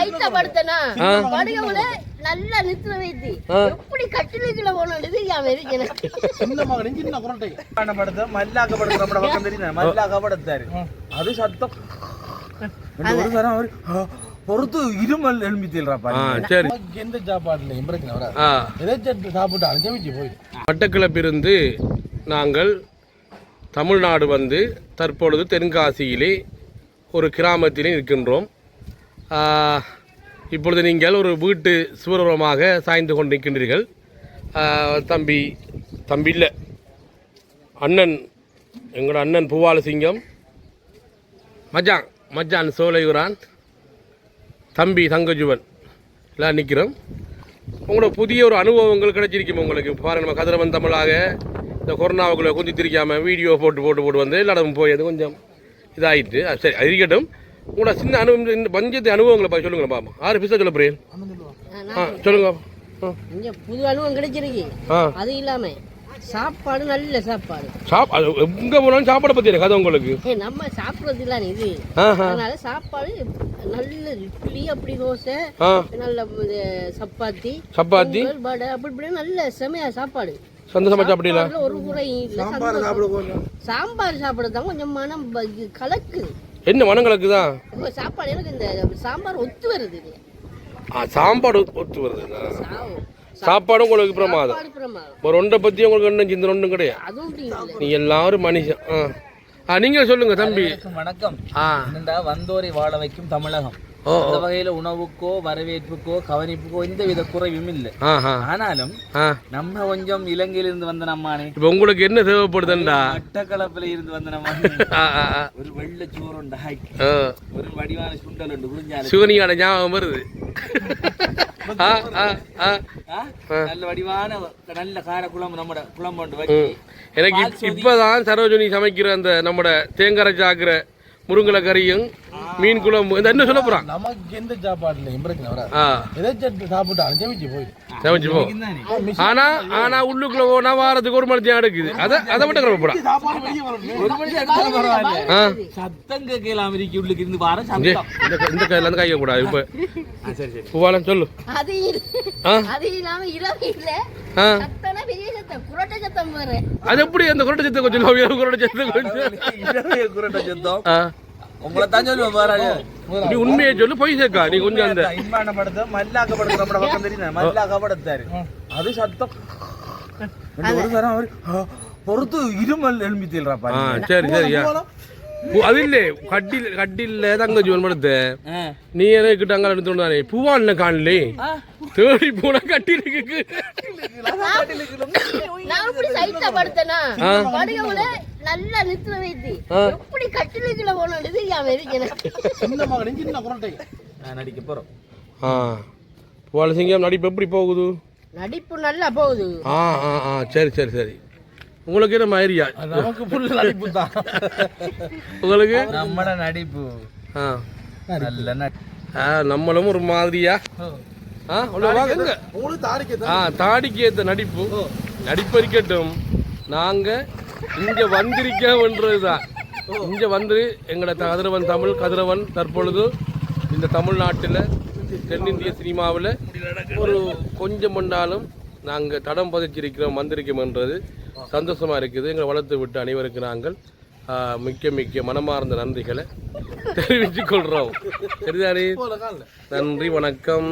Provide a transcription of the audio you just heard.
சைத்தப்படுத்தனா படுகவுல நல்லா நிறுத்த வைத்து எப்படி கட்டிலுக்குள்ள போனது மகன் சின்ன குரட்டை படத்தை மல்லாக்கப்படுத்த நம்ம பக்கம் தெரியுது? மல்லாக்கப்படுத்தாரு அது சத்தம். ரெண்டு ஒரு தரம் அவர் பொறுத்து இருமல் எழும்பி சரி. எந்த சாப்பாடுலையும் பிரச்சனை வராது. ஆ. எதாச்சும் சாப்பிட்டாலும் ஜெமிச்சு போயிடும் மட்டக்களப்பிலிருந்து நாங்கள் தமிழ்நாடு வந்து தற்பொழுது தென்காசியிலே ஒரு கிராமத்திலே இருக்கின்றோம் ஆ, இப்பொழுது நீங்கள் ஒரு வீட்டு சுவரமாக சாய்ந்து கொண்டிருக்கின்றீர்கள். நிற்கின்றீர்கள் தம்பி தம்பி இல்லை. அண்ணன் எங்களோட அண்ணன் பூவாலசிங்கம் மஜான் மஜான் சோலையுரான். தம்பி தங்கஜுவன். எல்லாம் நிற்கிறோம் உங்களோட புதிய ஒரு அனுபவங்கள் கிடைச்சிருக்கும் உங்களுக்கு? பாருங்கள் நம்ம கதிரவன் தமிழாக இந்த கொரோனாவுக்குள்ளே கொஞ்சம் திரிக்காமல் வீடியோ போட்டு போட்டு போட்டு வந்து எல்லா இடமும் போய் அது கொஞ்சம் இதாயிட்டு சரி அது இருக்கட்டும். உங்களோட சின்ன அனுபவம் இந்த பஞ்சத்து அனுபவங்களை பா சொல்லுங்களேன் பாப்பா ஆறு பிசா சொல்ல போறேன் ஆ சொல்லுங்க. இங்க புது அனுபவம் கிடைச்சிருக்கு. அது இல்லாம சாப்பாடு நல்ல சாப்பாடு. சாப் அது எங்கே போனாலும் சாப்பாடை பற்றி எனக்கு கதை உங்களுக்கு. நம்ம சாப்பிடுறது இல்ல இது. அதனால சாப்பாடு நல்ல இட்லி அப்படி தோசை நல்ல சப்பாத்தி சப்பாத்தி. வடை அப்படி இப்படி நல்ல செமையா சாப்பாடு. சந்தோஷமா சாப்பிடல? ஒரு குறை இல்ல. சந்தோஷம். சாம்பார் சாப்பிடுறது கொஞ்சம் மனம் கலக்குது. என்ன மனங்களுக்கு தான் உங்க சாப்பாடு எனக்கு இந்த சாம்பார் ஒத்து வருது. ஆ சாப்பாடு ஒத்து வருது. சாப்பாடும் உங்களுக்கு பிரமாதம். ஒரு ஒன்றை பற்றி உங்களுக்கு ஒன்றும் சிந்தனை ஒன்றும் கிடையாது. நீ எல்லாரும் மனுஷன். ஆ. ஆ நீங்கள் சொல்லுங்க தம்பி. வணக்கம். என்னடா வந்தோரை வாழ வைக்கும் தமிழகம். அந்த வகையில உணவுக்கோ வரவேற்புக்கோ கவனிப்புக்கோ எந்த வித குறைவும் இல்லை. ஆனாலும் நம்ம கொஞ்சம் இலங்கையிலிருந்து வந்த நம்மானே. இப்போ உங்களுக்கு என்ன தேவைப்படுதுண்டா? மட்டக்களப்பில இருந்து வந்த நம்ம ஒரு வெள்ளை சோறுண்டு ஆ. ஒரு வடிவான சுண்டல் உண்டு சிவனியான ஞாபகம் வருது. நல்ல வடிவான நல்ல கார குழம்பு நம்ம குழம்பு ம். எனக்கு இப்- இப்பதான் சரோஜினி சமைக்கிற அந்த நம்மட தேங்காய் சாக்குற முருங்கலை கறியும் மீன் குழம்பு இந்த என்ன சொல்ல போறான் நமக்கு எந்த வராது ஆ எதாச்சும் சாப்பிட்டாலும் ஜெமிச்சு போயிடும் சமைச்சு போ ஆனா ஆனா உள்ளுக்குள்ள போனா வாரத்துக்கு ஒரு மணி நேரம் எடுக்குது அதை அதை மட்டும் கிளம்பப்படா சத்தம் கேட்கலாம் இருக்கு உள்ளுக்கு இருந்து வார இங்கே, சத்தம். இந்த கையில இருந்து கைய கூடாது இப்ப ஆ, சரி சரி. பூவாலம் சொல்லு. அது இல்ல. ஆ? அது இல்லாம இரவு இல்ல. அது எப்படி அந்த குரட்டை சத்தம் கொஞ்சம் குரட்டை சத்தம் கொஞ்சம். உங்களை தான் சொல்லுவேன் பாராஜ நீ உண்மையை சொல்லு பொய் சேர்க்கா நீ கொஞ்சம் அந்த இன்மான படத்தை மல்லாக்கப்படுத்த நம்ம பக்கம் தெரியுது? மல்லாக்கப்படுத்தாரு. அது சத்தம். ரெண்டு ஒரு தரம் அவர் ஆ, பொறுத்து இருமல் எழும்பி தீல்றாப்பா ஆ சரி சரியா பூ- அது இல்லே கட்டில் கட்டில்ல தங்க ஜீவன் படுத்த நீ எனக்கு அங்க எடுத்து தானே நல்லா நிறுத்த வைத்து. எப்படி கட்டிலுக்குள்ள போனது ஞாபகம் இருக்கு எனக்கு. சின்ன மகன் சின்ன குரட்டை. நான் நடிக்க போறோம். ஆ. பூவால சிங்கம் நடிப்பு எப்படி போகுது? நடிப்பு நல்லா போகுது. ஆ ஆ ஆ. சரி சரி சரி. உங்களுக்கு என்ன மாதிரியா நமக்கு புல் நடிப்பு தான். உங்களுக்கு? நம்மட நடிப்பு. ஆ. நல்ல நடி ஆ நம்மளும் ஒரு மாதிரியா? ஆ உள்ள வாங்க. உங்களுக்கு தாடிக்க ஆ தாடிக்கு ஏத்த நடிப்பு. நடிப்பு இருக்கட்டும் நாங்க இங்க வந்திருக்கோம்ன்றதுதான் இங்க வந்து எங்களோட கதிரவன் தமிழ் கதிரவன் தற்பொழுது இந்த தமிழ்நாட்டில் தென்னிந்திய சினிமாவில் ஒரு கொஞ்சம் பண்ணாலும் நாங்கள் தடம் பதிச்சிருக்கிறோம் வந்திருக்கோம்ன்றது சந்தோஷமா இருக்குது. எங்களை வளர்த்து விட்டு அனைவருக்கு நாங்கள் மிக்க மிக்க மனமார்ந்த நன்றிகளை தெரிவித்துக் கொள்கிறோம் சரிதானே? நன்றி வணக்கம்.